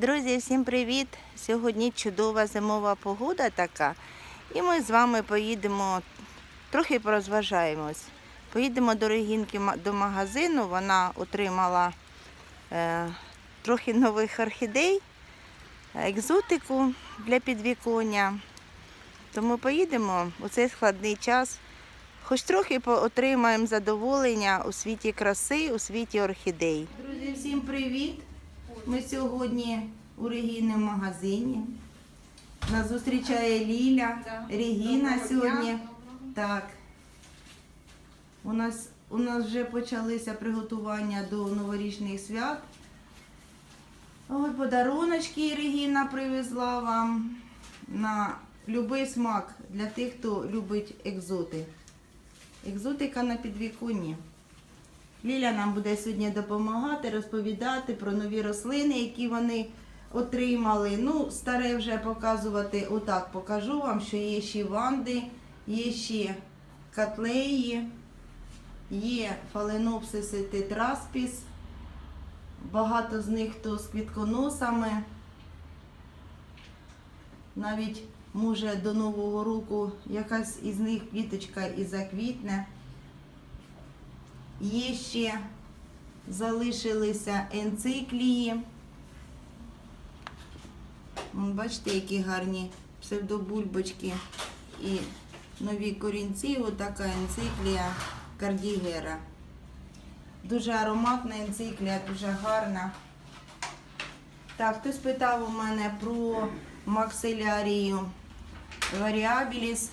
Друзі, всім привіт! Сьогодні чудова зимова погода така. І ми з вами поїдемо, трохи порозважаємось. Поїдемо до Регінки до магазину. Вона отримала е, трохи нових орхідей, екзотику для підвіконня. Тому поїдемо у цей складний час. Хоч трохи отримаємо задоволення у світі краси, у світі орхідей. Друзі, всім привіт! Ми сьогодні у Регіни в магазині. Нас зустрічає Ліля, Регіна сьогодні. Так. У нас, у нас вже почалися приготування до новорічних свят. Ой, подаруночки Регіна привезла вам на будь-який смак для тих, хто любить екзоти. Екзотика на підвіконні. Ліля нам буде сьогодні допомагати, розповідати про нові рослини, які вони отримали. Ну, старе вже показувати, отак покажу вам, що є ще ванди, є ще котлеї, є фаленопсиси тетраспіс. Багато з них хто з квітконосами. Навіть може до Нового року якась із них квіточка і заквітне. Є ще залишилися енциклії. Бачите, які гарні псевдобульбочки і нові корінці. Отака енциклія кардігера. Дуже ароматна енциклія, дуже гарна. Так, хтось питав у мене про максилярію варіабіліс.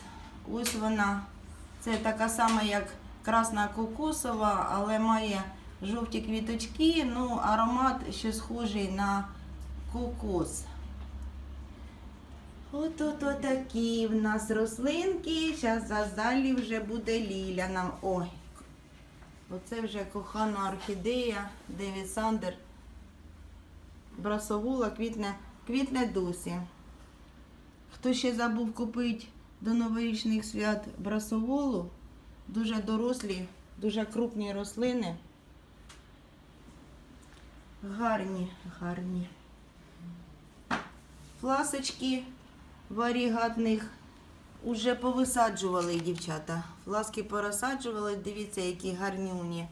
Ось вона. Це така сама, як красна кокосова, але має жовті квіточки, ну, аромат ще схожий на кокос. От от от такі в нас рослинки. Зараз далі вже буде ліля нам. Ой. Оце вже кохана орхідея, Девід Сандер. Брасовула квітне, квітне досі. Хто ще забув купити до новорічних свят брасоволу, дуже дорослі, дуже крупні рослини. Гарні, гарні. Фласочки варігатних уже повисаджували дівчата. Фласки порозсаджували, дивіться, які гарнюні.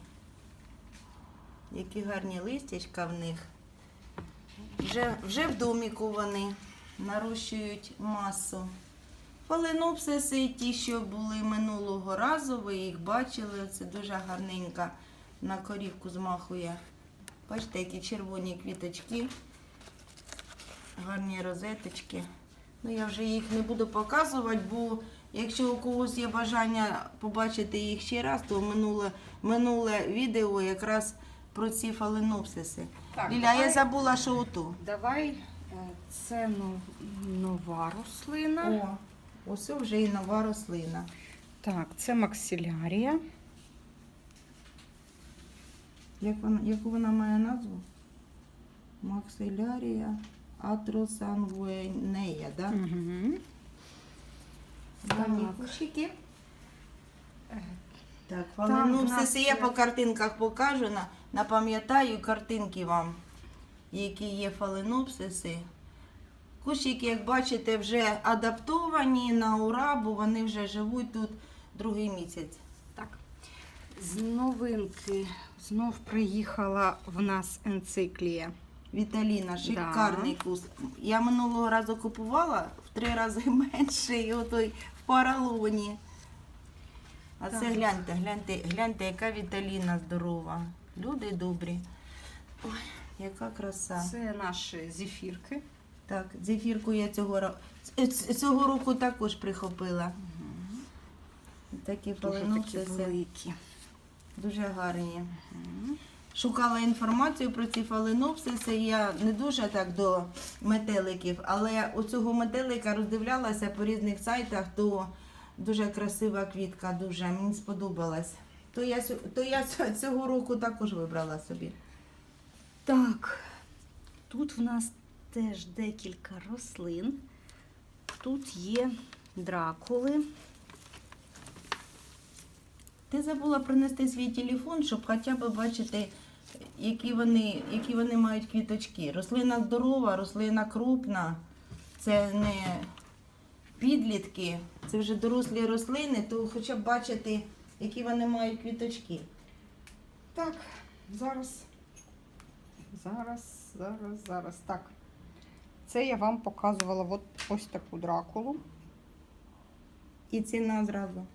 Які гарні листячка в них. Вже, вже в доміку вони нарощують масу. Фаленопсиси, ті, що були минулого разу, ви їх бачили. Це дуже гарненька на корівку змахує. Бачите, які червоні квіточки, гарні розеточки. Ну, я вже їх не буду показувати, бо якщо у когось є бажання побачити їх ще раз, то минуле, минуле відео якраз про ці фаленопсиси. Так, Ліля, давай. я забула, що ото. Давай, е, це нова рослина. О, ось вже і нова рослина. Так, це максилярія. Як вона, яку вона має назву? Максилярія атросангуенея, да? Угу. Так. кущики. Так, Там ну все я є- по картинках покажу, напам'ятаю картинки вам, які є фаленопсиси. Кущики, як бачите, вже адаптовані на ура, бо вони вже живуть тут другий місяць. Так. З новинки знов приїхала в нас енциклія. Віталіна, шикарний куст. Я минулого разу купувала в три рази менше, і отой в паралоні. А це гляньте, гляньте, гляньте, яка Віталіна здорова. Люди добрі. Ой, яка краса. Це наші зефірки. Так, зефірку я цього, ро- ц- ц- цього року також прихопила. Дуже такі фаленопсиси, великі. дуже гарні. Мгм. Шукала інформацію про ці фаленопсиси. Я не дуже так до метеликів, але у цього метелика роздивлялася по різних сайтах, то дуже красива квітка, дуже мені сподобалась. То я, то я цього року також вибрала собі. Так, тут в нас теж декілька рослин. Тут є дракули. Ти забула принести свій телефон, щоб хоча б бачити які вони, які вони мають квіточки. Рослина здорова, рослина крупна. Це не підлітки, це вже дорослі рослини, то хоча б бачити, які вони мають квіточки. Так, зараз. Зараз, зараз, зараз. Так. Це я вам показувала от ось таку дракулу. І ціна зразу.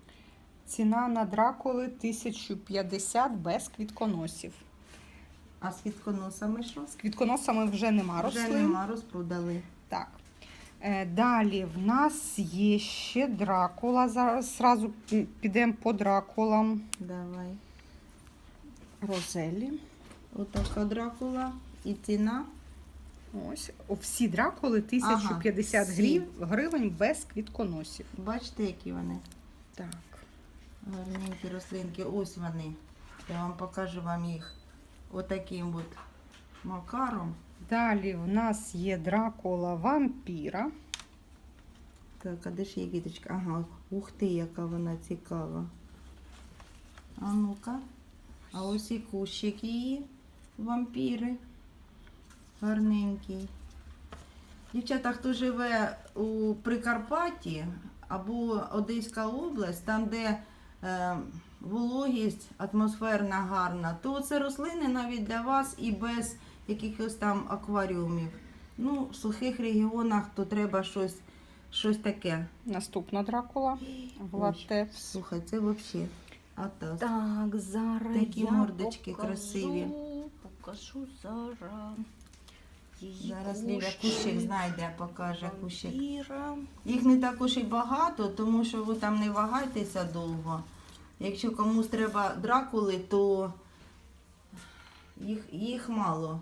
Ціна на дракули 1050 без квітконосів. А з квітконосами що? З квітконосами вже нема Вже нема, розпродали. Так. Е, Далі в нас є ще дракула. Зараз зразу підемо по дракулам Давай. Розелі. Отака дракула. І ціна. Ось. О, всі дракули 1050 Ага, всі. грів, гривень без квітконосів. Бачите, які вони? Так. Гарненькі рослинки. Ось вони. Я вам покажу вам їх отаким от макаром. Далі в нас є дракула вампіра. Так, а де ж є квіточка? Ага, ух ти, яка вона цікава. А ну-ка. А ось і кущик її. Вампіри. Гарненький. Дівчата, хто живе у Прикарпатті або Одеська область, там, де е, вологість атмосферна гарна, то це рослини навіть для вас і без якихось там акваріумів. Ну, в сухих регіонах то треба щось, щось таке. Наступна дракула. Влатепс. Слухай, це взагалі. Атас. Так, зараз Такі я мордочки покажу, красиві. Покажу зараз. Її Зараз Ліля кущик знайде, покаже кущик. Їх не так уж і багато, тому що ви там не вагайтеся довго. Якщо комусь треба дракули, то їх, їх мало.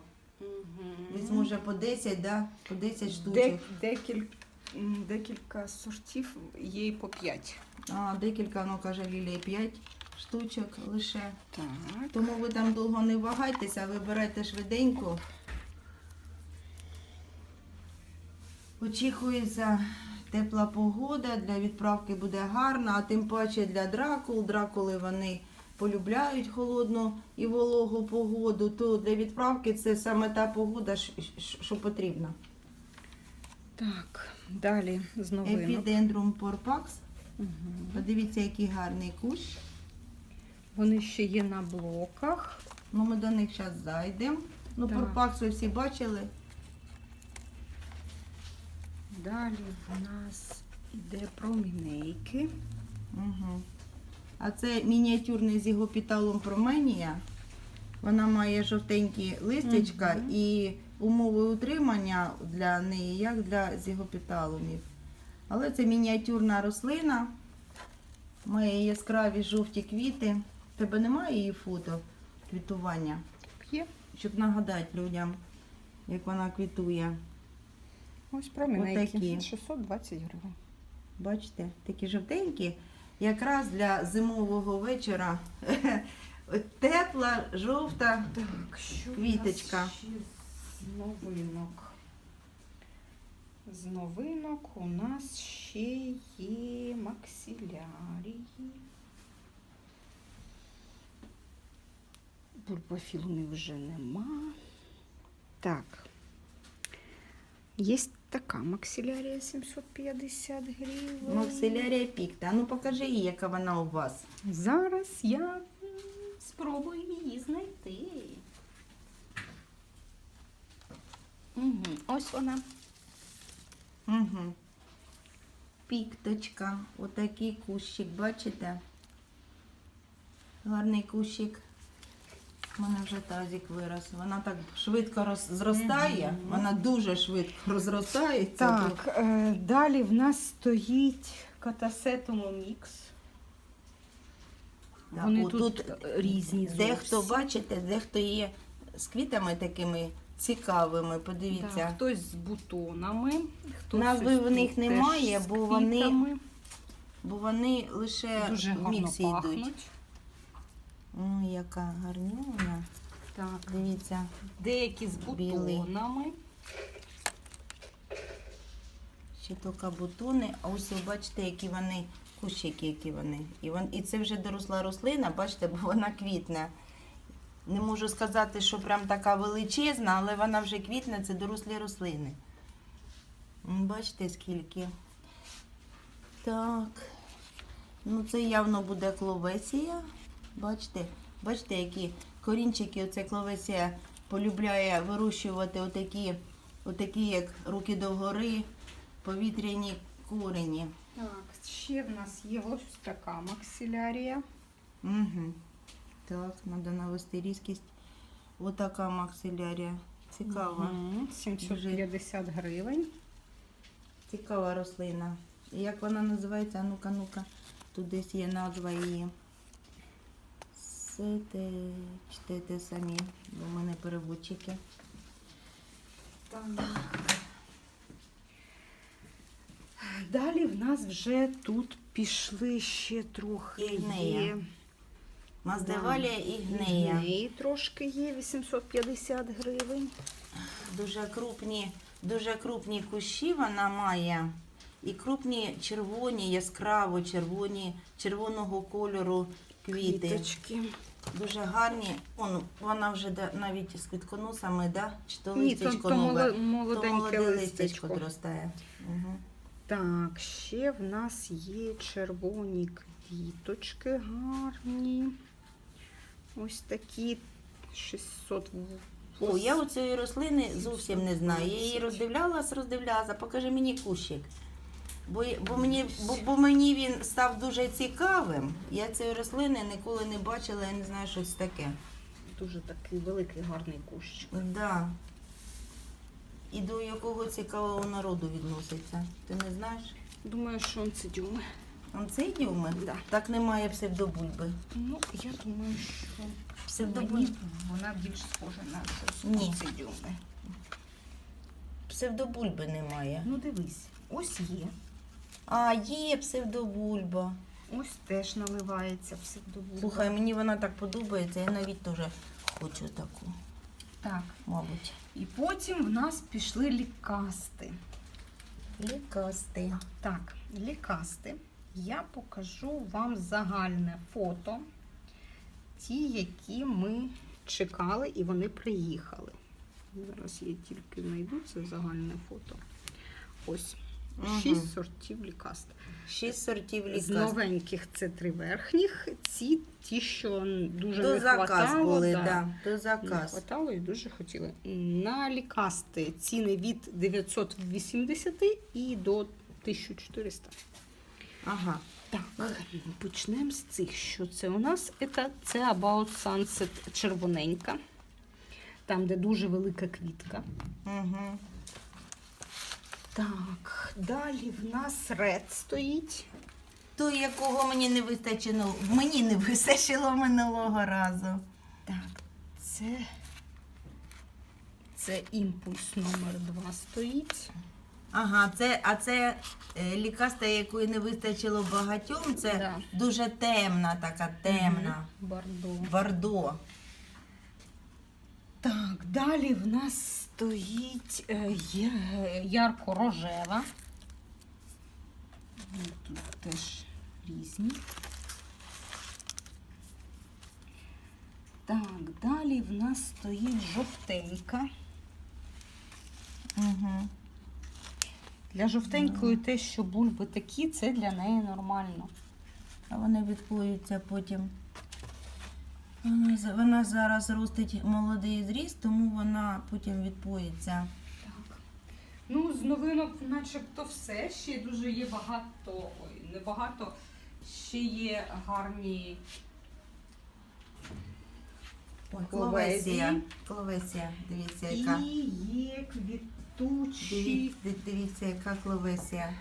Десь може по 10, да? по 10 штучок. Дек, декіль, декілька сортів, є і по 5. А, декілька, ну каже Лілія, 5 штучок лише. Так. Тому ви там довго не вагайтеся, вибирайте швиденько. Очікується тепла погода, для відправки буде гарна, а тим паче для дракул. Дракули вони полюбляють холодну і вологу погоду, то для відправки це саме та погода, що- потрібна. Так, далі з новинок. Епідендрум порпакс. Мгм. Подивіться, який гарний кущ. Вони ще є на блоках. Ну, ми до них зараз зайдемо. Ну, порпакс ви всі бачили. Далі в нас іде промінейки. Угу. А це мініатюрний з його піталом променія. Вона має жовтенькі листячка Мгм. і умови утримання для неї, як для зігопіталумів. Але це мініатюрна рослина, має яскраві жовті квіти. Тебе немає її фото квітування, Є. щоб нагадати людям, як вона квітує. Ось промінейки. 620 гривень. Бачите, такі жовтенькі, якраз для зимового вечора. Тепла, жовта. Так, що Квіточка. У нас ще з новинок. З новинок у нас ще є максилярії. Бульбофілумів вже нема. Так. Є така максилярія 750 гривень. Максилярія пікта. Ну покажи їй, яка вона у вас. Зараз я спробую її знайти. Угу. Ось вона. Угу. Пікточка. Отакий кущик, бачите? Гарний кущик. У мене вже тазик вирос. Вона так швидко роз... зростає. Вона дуже швидко розростається. Так, е, далі в нас стоїть катасетомо мікс. Вони отут тут різні Дехто, зовсім. бачите, дехто є з квітами такими цікавими. Подивіться. Да, хтось з бутонами, хтось Назви ось в них тут немає, теж з бо вони квітами. Бо вони лише дуже в гарно міксі йдуть. пахнуть. Ой, яка гарнюня. Так, Дивіться. деякі з Білий. бутонами. Ще тільки бутони, а ось ви бачите, які вони, кущики, які вони. І, вон, і це вже доросла рослина, бачите, бо вона квітне. Не можу сказати, що прям така величезна, але вона вже квітне, це дорослі рослини. Бачите, скільки. Так. Ну, це явно буде кловесія. Бачите? Бачите, які корінчики, оце кловесія полюбляє вирощувати отакі, отакі як руки догори, повітряні корені. Так, ще в нас є ось така максилярія. Угу. Так, треба навести різкість. Отака максилярія. Цікава. Мгм, 750 гривень. Цікава рослина. Як вона називається? А ну-ка, ну-ка. Тут десь є назва її. Сите, читайте самі, бо в мене переводчики. Далі в нас вже тут пішли ще трохи Ігнея. Маздевалія і гнея. Гнеї трошки є, 850 гривень. Дуже крупні, дуже крупні кущі вона має. І крупні червоні, яскраво червоні, червоного кольору квіти. Квіточки. Дуже гарні. Он, вона вже да- навіть з квітконосами, да? Чи то Ні, то, листячко то нове? моло- То молоденьке листечко. зростає. Угу. Так, ще в нас є червоні квіточки гарні. Ось такі 600. О, я у цієї рослини зовсім не знаю. Я її 720. роздивлялась, роздивлялася. Покажи мені кущик. Бо, бо, мені, бо, бо мені він став дуже цікавим. Я цієї рослини ніколи не бачила, я не знаю, що це таке. Дуже такий великий гарний кущ. Да. І до якого цікавого народу відноситься. Ти не знаєш? Думаю, що це дюми. Он цей дюми? Да. Так немає псевдобульби. Ну, я думаю, що Псевдобульби. мені вона більш схожа на щось дюми. Псевдобульби немає. Ну дивись, ось є. А, є псевдобульба. Ось теж наливається псевдобульба. Слухай, мені вона так подобається, я навіть теж хочу таку, Так. мабуть. І потім в нас пішли лікасти. Лікасти. Так, лікасти. Я покажу вам загальне фото. Ті, які ми чекали, і вони приїхали. Зараз я тільки знайду це загальне фото. Ось. Шість сортів лікаст. Шість сортів З новеньких це три верхніх. Ці ті, що дуже До не заказ хватало, були, да. да. До Не хватало і дуже хотіли. На лікасти ціни від 980 і до 1400. Ага. Так, почнемо з цих. Що це у нас? Це, це About Sunset червоненька. Там, де дуже велика квітка. Угу. Так, далі в нас ред стоїть. Той, якого мені не вистачило, мені не вистачило минулого разу. Так, це, це імпульс номер 2 стоїть. Ага, це, а це е, лікаста, якої не вистачило багатьом, це Да. дуже темна, така темна. Мгм, Бордо. Бордо. Так, далі в нас стоїть е, ярко-рожева. Ну, Тут теж різні. Так, далі в нас стоїть жовтенька. Угу. Для жовтенької те, що бульби такі, це для неї нормально. А вони відклеються потім. Вона, вона зараз ростить молодий зріст, тому вона потім відпоїться. Так. Ну, з новинок начебто все. Ще дуже є багато, ой, не багато, ще є гарні Ой, кловесія. Кловесія, дивіться, яка. і є квітучі. Дивіться, дивіться, яка кловесія.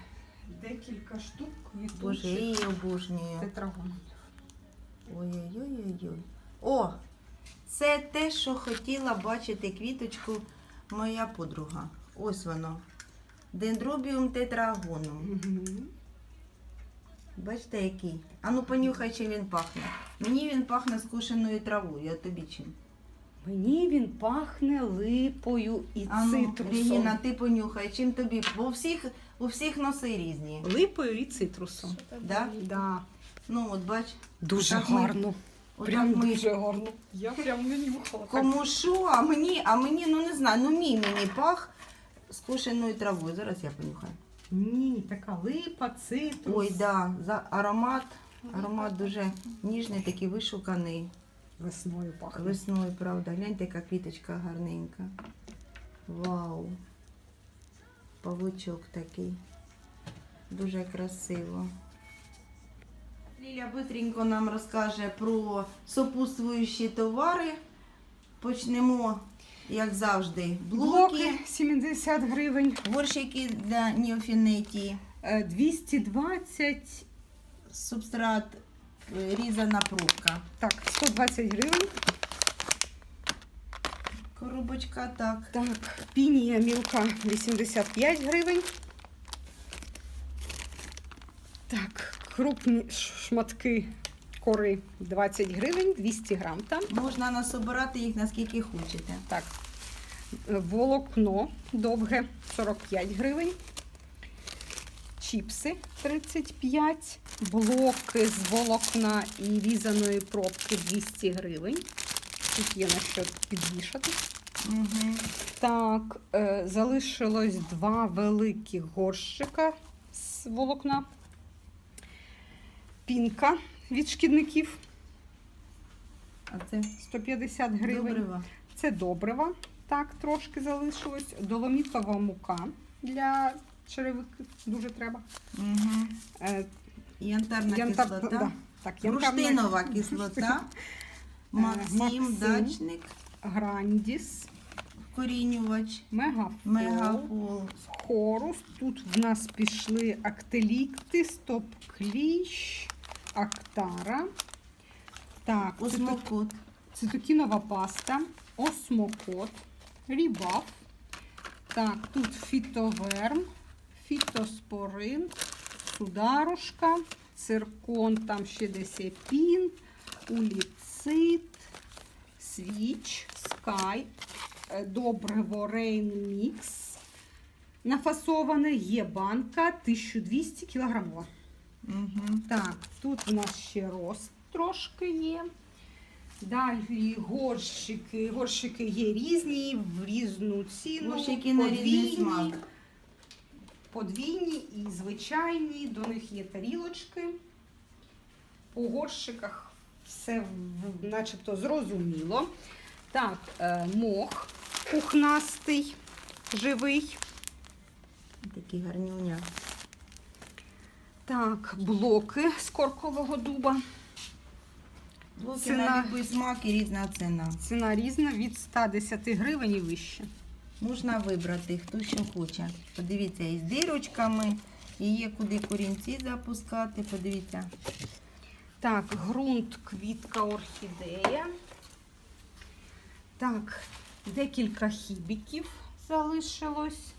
Декілька штук Боже, я квітучих її обожнюю. тетрагонів. Ой-ой-ой-ой. О! Це те, що хотіла бачити квіточку моя подруга. Ось воно. Дендробіум тетрагонум. Бачите, який? Ану понюхай, чим він пахне. Мені він пахне скошеною травою, а тобі чим? Мені він пахне липою і Ану, цитрусом. Регіна, ти понюхай, чим тобі? Бо у всіх, у всіх носи різні. Липою і цитрусом. Да? Да. Ну, от бач, Дуже Так ми- гарно. Прям ми- дуже гарно. Я прям не нюхала. Кому що, а мені, а мені, ну не знаю, ну мій мені пах з кошеною травою. Зараз я понюхаю. Ні, така липа, цитрус. Ой, да, за аромат. Аромат дуже ніжний, такий вишуканий. Весною пахне. Весною, правда. Гляньте, яка квіточка гарненька. Вау. Павучок такий. Дуже красиво. Ліля бистренько нам розкаже про сопутствуючі товари. Почнемо, як завжди, блоки, Блоки 70 гривень, горщики для неофінетії, Е, 220, субстрат, е, різана пробка. так, 120 гривень. Коробочка, так. Так, пінія мілка 85 гривень. Так, крупні шматки кори 20 гривень, 200 грам там. Можна насобирати їх наскільки хочете. Так, волокно довге 45 гривень. Чіпси 35, блоки з волокна і різаної пробки 200 гривень. Тут є на що підвішати. Угу. Так, е, залишилось два великі горщика з волокна. Пінка від шкідників А це 150 гривень. добрива. Це добрива, так, трошки залишилось. Доломітова мука для черевиків дуже треба. Угу. Е, Янтарна янтар- кислота. да, так, янтарна Бурштинова кислота. Максим, Максим. дачник, Грандіс, корінювач, мегафол, мегафол. хорус. Тут в нас пішли актелікти, стоп-кліщ, актара. Так, Осмокот. цитокінова паста, осмокот, рібаф. Так, тут фітоверм, фітоспорин, сударушка, циркон, там ще десь є пін, уліцит, свіч, скай, е, добриво Рейн Мікс. Нафасоване є банка 1200 кілограмова. Угу. Так, тут у нас ще рост трошки є. Далі горщики. Горщики є різні, в різну ціну. Горщики на різний смак. Подвійні і звичайні. До них є тарілочки. По горщиках все начебто зрозуміло. Так, е, мох пухнастий, живий. Такий гарнюня. Так, блоки з коркового дуба. Блоки Ціна. на будь-який смак і різна ціна. Ціна різна від 110 гривень і вище. Можна вибрати, хто що хоче. Подивіться, і з дирочками, і є куди корінці запускати. Подивіться. Так, ґрунт, квітка, орхідея. Так, декілька хібіків залишилось.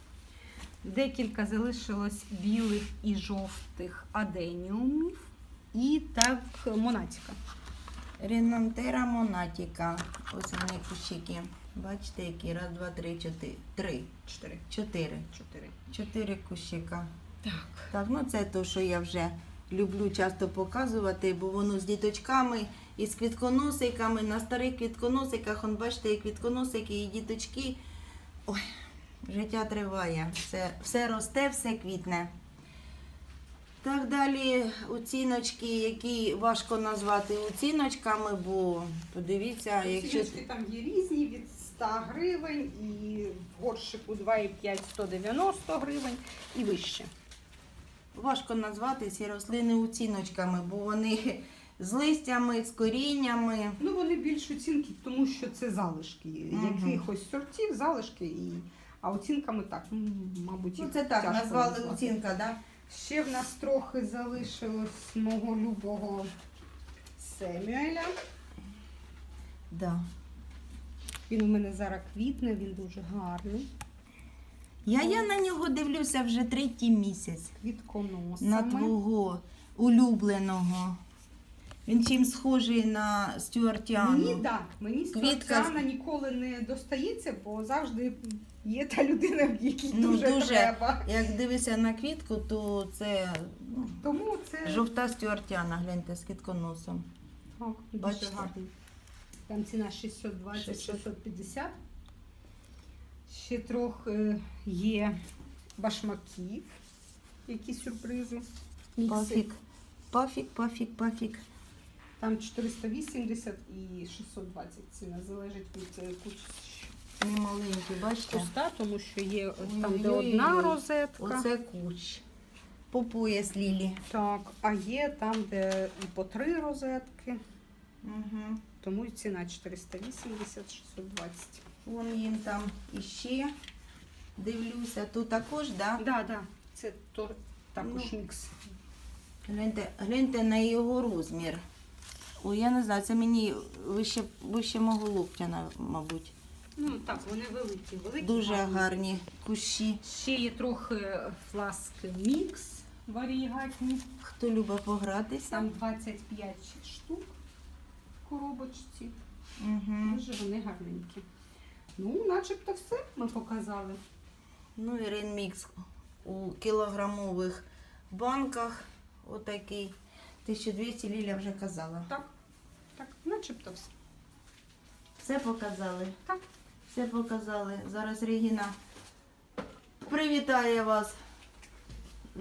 Декілька залишилось білих і жовтих аденіумів. І так, монатіка. Рінантера монатіка. Ось вони кущики. Бачите, які? Раз, два, три, чотири. Три. Чотири. Чотири. Чотири. Чотири кущика. Так. Так, ну це то, що я вже люблю часто показувати, бо воно з діточками і з квітконосиками. На старих квітконосиках, он, бачите, і квітконосики, і діточки. Ой, життя триває. Все, все росте, все квітне. Так далі оціночки, які важко назвати оціночками, бо подивіться, якщо Ціночки там є різні від 100 гривень і в горщику 2,5 190 гривень і вище. важко назвати ці рослини оціночками, бо вони з листями, з коріннями. Ну, вони більш оцінки, тому що це залишки Мгм. якихось сортів, залишки, і... а оцінками так, м, мабуть, Ну, це так, тяжко назвали назвати. оцінка, да? Ще в нас трохи залишилось мого любого Семюеля. Да. Він у мене зараз квітне, він дуже гарний. Я, я на нього дивлюся вже третій місяць. Квітконосами. На твого улюбленого. Він чим схожий на Стюартіану. Мені так, мені Стюартіана ніколи не достається, бо завжди є та людина, в якій Ну, дуже, дуже. треба. Як дивишся на квітку, то це ну, Тому це жовта Стюартіана, гляньте, з квітконосом. Так, дуже гарний. Там ціна 620-650. Ще трохи є башмаків. Які сюрпризи. Мікси. Пафік. Пафік, пафік, пафік. Там 480 і 620 ціна. Залежить від е, куч... Не маленькі, бачите? куста, тому що є от там, де Ой-ой-ой. одна розетка. Оце куч. По пояс Лілі. Так, а є там, де і по три розетки. Угу. Тому і ціна 480, 620. Вон їм там іще. Дивлюся, тут також, да? Да, да. Це то, також Ну. мікс. Гляньте, гляньте на його розмір. Ой, я не знаю, це мені вище, вище мого локтя, мабуть. Ну так, вони великі, великі. Дуже гарні. гарні кущі. Ще є трохи фласки мікс варігатні. Хто любить погратися? Там 25 штук в коробочці. Угу. Дуже вони гарненькі. Ну, начебто все ми показали. Ну і рейнмікс у кілограмових банках. Отакий. 1200 Ліля вже казала. Так, так, начебто все. Все показали. Так. Все показали. Зараз Регіна привітає вас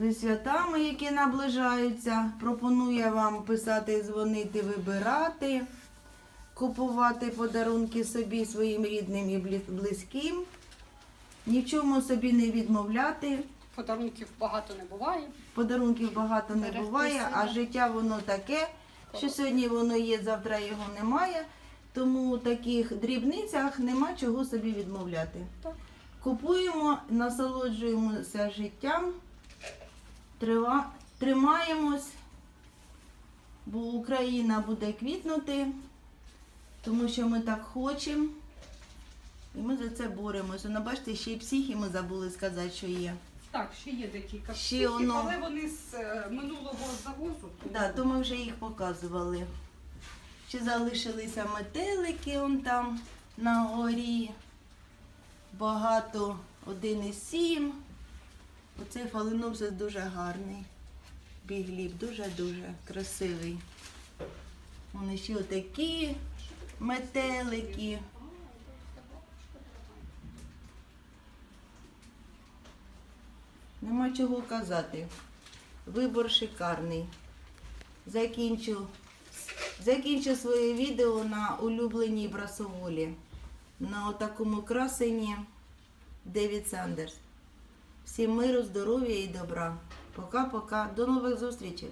зі святами, які наближаються. Пропонує вам писати, дзвонити, вибирати, купувати подарунки собі, своїм рідним і близьким. Ні в чому собі не відмовляти. Подарунків багато не буває. Подарунків багато не Берегти буває, а себе. життя воно таке, що сьогодні воно є, завтра його немає. Тому у таких дрібницях нема чого собі відмовляти. Так. Купуємо, насолоджуємося життям, трива- тримаємось, бо Україна буде квітнути, тому що ми так хочемо. І ми за це боремося. Ну, бачите, ще й психі ми забули сказати, що є. Так, ще є декілька Ще штуків, воно- але вони з е, минулого завозу. Да, то ми вже їх показували. Ще залишилися метелики он там на горі. Багато 1,7. Оцей фаленопсис дуже гарний. Бігліб дуже-дуже красивий. Вони ще отакі метелики. Нема чого казати. Вибор шикарний. Закінчу, закінчу своє відео на улюбленій брасоволі. На такому красені Девід Сандерс. Всім миру, здоров'я і добра. Пока-пока. До нових зустрічей.